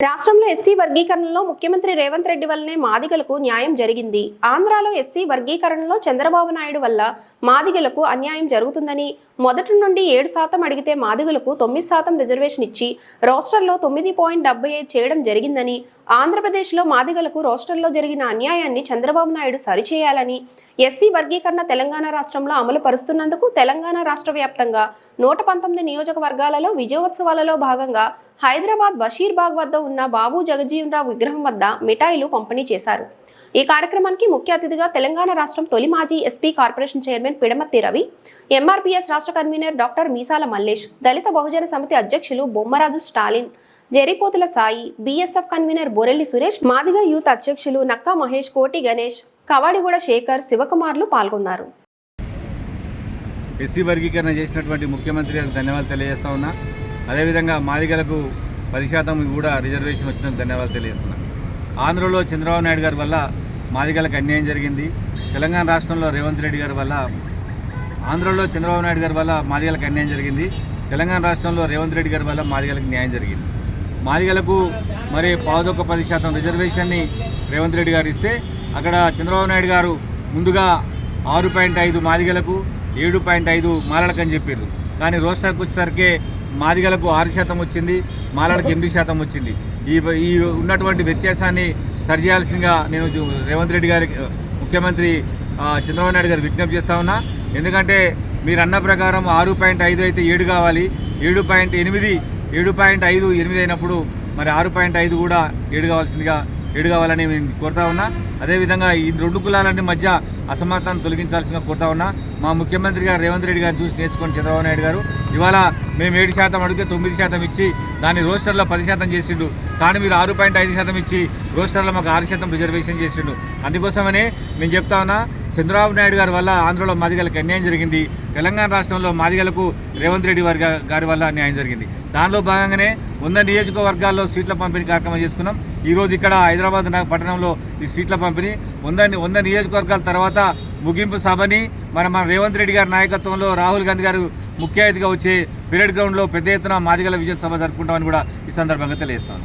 రాష్ట్రంలో ఎస్సీ వర్గీకరణలో ముఖ్యమంత్రి రేవంత్ రెడ్డి వల్లనే మాదిగలకు న్యాయం జరిగింది. ఆంధ్రాలో ఎస్సీ వర్గీకరణలో చంద్రబాబు నాయుడు వల్ల మాదిగలకు అన్యాయం జరుగుతుందని మొదటి నుండి ఏడు శాతం అడిగితే మాదిగలకు తొమ్మిది శాతం రిజర్వేషన్ ఇచ్చి రోస్టర్లో తొమ్మిది పాయింట్ డెబ్బై ఐదు చేయడం జరిగిందని ఆంధ్రప్రదేశ్లో మాదిగలకు రోస్టర్లో జరిగిన అన్యాయాన్ని చంద్రబాబు నాయుడు సరిచేయాలని ఎస్సీ వర్గీకరణ తెలంగాణ రాష్ట్రంలో అమలు పరుస్తున్నందుకు తెలంగాణ రాష్ట్ర వ్యాప్తంగా నూట పంతొమ్మిది నియోజకవర్గాలలో విజయోత్సవాలలో భాగంగా హైదరాబాద్ బషీర్బాగ్ వద్ద ఉన్న బాబు జగజీవనరావు విగ్రహం వద్ద మిఠాయిలు పంపిణీ చేశారు. ఈ కార్యక్రమానికి ముఖ్య అతిథిగా తెలంగాణ రాష్ట్రం తొలి మాజీ SP corporation chairman Pidamarthi Ravi MRPS రాష్ట్ర కన్వీనర్ డాక్టర్ మీసాల మల్లేష్ దళిత బహుజన సమితి అధ్యక్షులు Bommaraju Stalin Jeripothula Sai BSF convener Borelli Suresh Madiga youth అధ్యక్షులు నక్కా మహేష్ కోటి గణేష్ కవాడిగూడ శేఖర్ శివకుమార్లు పాల్గొన్నారు. ఎస్సీ వర్గీకరణ చేసినటువంటి ముఖ్యమంత్రి గారికి ధన్యవాదాలు తెలియజేస్తా ఉన్నా. అదేవిధంగా మాదిగలకు పది శాతం కూడా రిజర్వేషన్ వచ్చినందుకు ధన్యవాదాలు తెలియజేస్తున్నాను. ఆంధ్రలో చంద్రబాబు నాయుడు గారి వల్ల మాదిగలకు అన్యాయం జరిగింది. తెలంగాణ రాష్ట్రంలో రేవంత్ రెడ్డి గారి వల్ల ఆంధ్రలో చంద్రబాబు నాయుడు గారి వల్ల మాదిగలకు అన్యాయం జరిగింది. తెలంగాణ రాష్ట్రంలో రేవంత్ రెడ్డి గారి వల్ల మాదిగలకు న్యాయం జరిగింది. మాదిగలకు మరి పావుదొక్క పది శాతం రిజర్వేషన్ని రేవంత్ రెడ్డి గారు ఇస్తే అక్కడ చంద్రబాబు నాయుడు గారు ముందుగా ఆరు పాయింట్ ఐదు మాదిగలకు ఏడు పాయింట్ ఐదు మాలలకు అని చెప్పారు. కానీ రోస్టర్కి వచ్చేసరికి మాదిగలకు ఆరు శాతం వచ్చింది మాలలకు ఎనిమిది శాతం వచ్చింది. ఈ ఈ ఉన్నటువంటి వ్యత్యాసాన్ని సరిచేయాల్సిందిగా నేను రేవంత్ రెడ్డి గారి ముఖ్యమంత్రి చంద్రబాబు నాయుడు గారు విజ్ఞప్తి చేస్తా ఉన్నా. ఎందుకంటే మీరు అన్న ప్రకారం ఆరు పాయింట్ ఐదు అయితే ఏడు కావాలి. ఏడు పాయింట్ ఎనిమిది ఏడు పాయింట్ ఐదు ఎనిమిది అయినప్పుడు మరి ఆరు పాయింట్ ఐదు కూడా ఏడు కావాల్సిందిగా ఏడు కావాలని నేను కోరుతా ఉన్నా. అదేవిధంగా ఈ రెండు కులాలన్నీ మధ్య అసమానతను తొలగించాల్సిందిగా కోరుతా ఉన్నా మా ముఖ్యమంత్రి గారు రేవంత్ రెడ్డి గారు చూసి నేర్చుకొని చంద్రబాబు నాయుడు గారు ఇవాళ మేము ఏడు శాతం అడిగితే తొమ్మిది శాతం ఇచ్చి దాన్ని రోస్టర్లో పది శాతం చేసిండు. కానీ మీరు ఆరు పాయింట్ ఐదు శాతం ఇచ్చి రోస్టర్లో మాకు ఆరు శాతం రిజర్వేషన్ చేసిండు. అందుకోసమనే నేను చెప్తా ఉన్నా చంద్రబాబు నాయుడు గారి వల్ల ఆంధ్రలో మాదిగలకు అన్యాయం జరిగింది. తెలంగాణ రాష్ట్రంలో మాదిగలకు రేవంత్ రెడ్డి వారి గారి వల్ల అన్యాయం జరిగింది. దానిలో భాగంగానే వంద నియోజకవర్గాల్లో సీట్ల పంపిణీ కార్యక్రమం చేసుకున్నాం. ఈరోజు ఇక్కడ హైదరాబాద్ నగ- పట్టణంలో ఈ సీట్ల పంపిణీ. వంద వంద నియోజకవర్గాల తర్వాత ముగింపు సభని మన మన రేవంత్ రెడ్డి గారి నాయకత్వంలో రాహుల్ గాంధీ గారు ముఖ్య అతిథిగా వచ్చే పీరియడ్ గ్రౌండ్లో పెద్ద ఎత్తున మాదిగల విజయ జరుపుకుంటామని కూడా ఈ సందర్భంగా తెలియజేస్తాను.